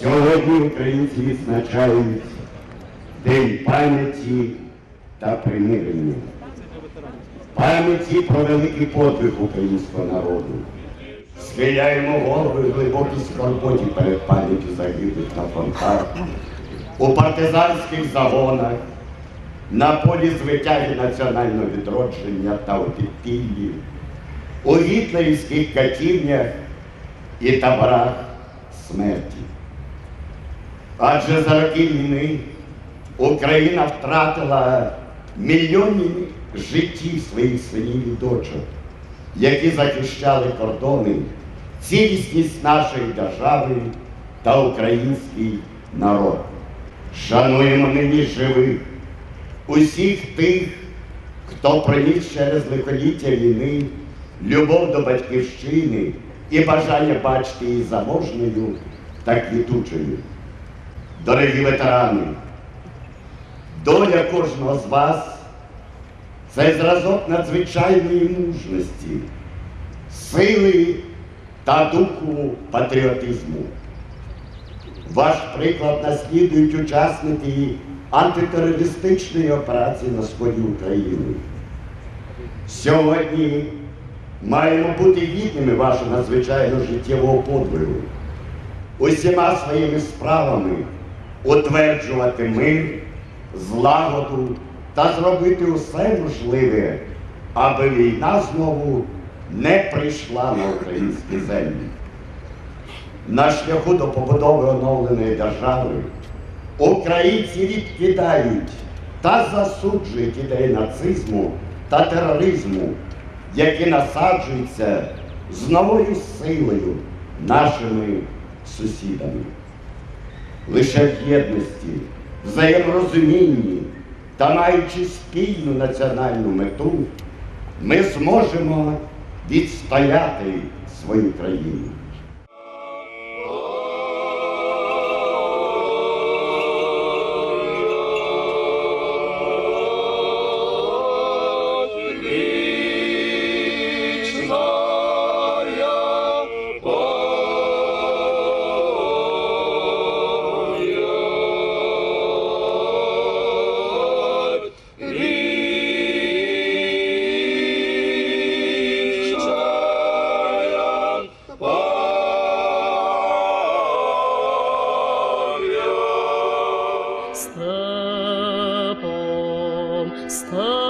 Сьогодні українці відзначають День пам'яті та примирення. Пам'яті про великий подвиг українського народу. Схиляємо голови в глибокій скорботі перед пам'яттю загиблих на фронтах, у партизанських загонах, на полі звитяги національного відродження та у підпіллі, у гітлерівських катівнях і таборах смерті. Адже за роки війни Україна втратила мільйони життів своїх синів і дочок, які захищали кордони, цілісність нашої держави та український народ. Шануємо нині живих, усіх тих, хто приніс через лихоліття війни любов до батьківщини і бажання бачити її заможною та квітучою. Дорогі ветерани, доля кожного з вас це зразок надзвичайної мужності, сили та духу патріотизму. Ваш приклад наслідують учасники антитерористичної операції на сході України. Сьогодні маємо бути гідними вашого надзвичайно життєвого подвигу, усіма своїми справами утверджувати мир, злагоду та зробити усе можливе, аби війна знову не прийшла на українські землі. На шляху до побудови оновленої держави українці відкидають та засуджують ідеї нацизму та тероризму, які насаджуються з новою силою нашими сусідами. Лише в єдності, взаєморозумінні та маючи спільну національну мету, ми зможемо відстояти свою країну. stop.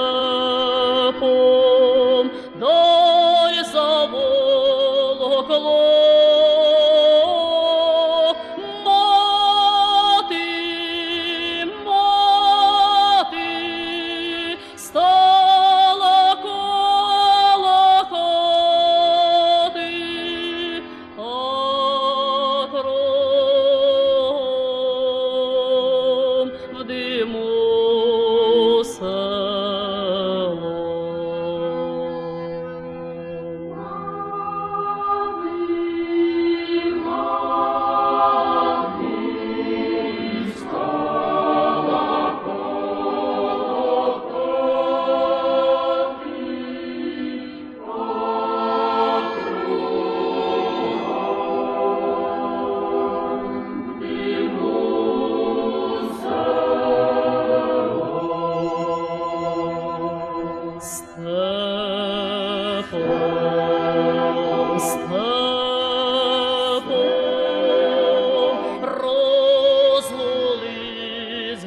Розлули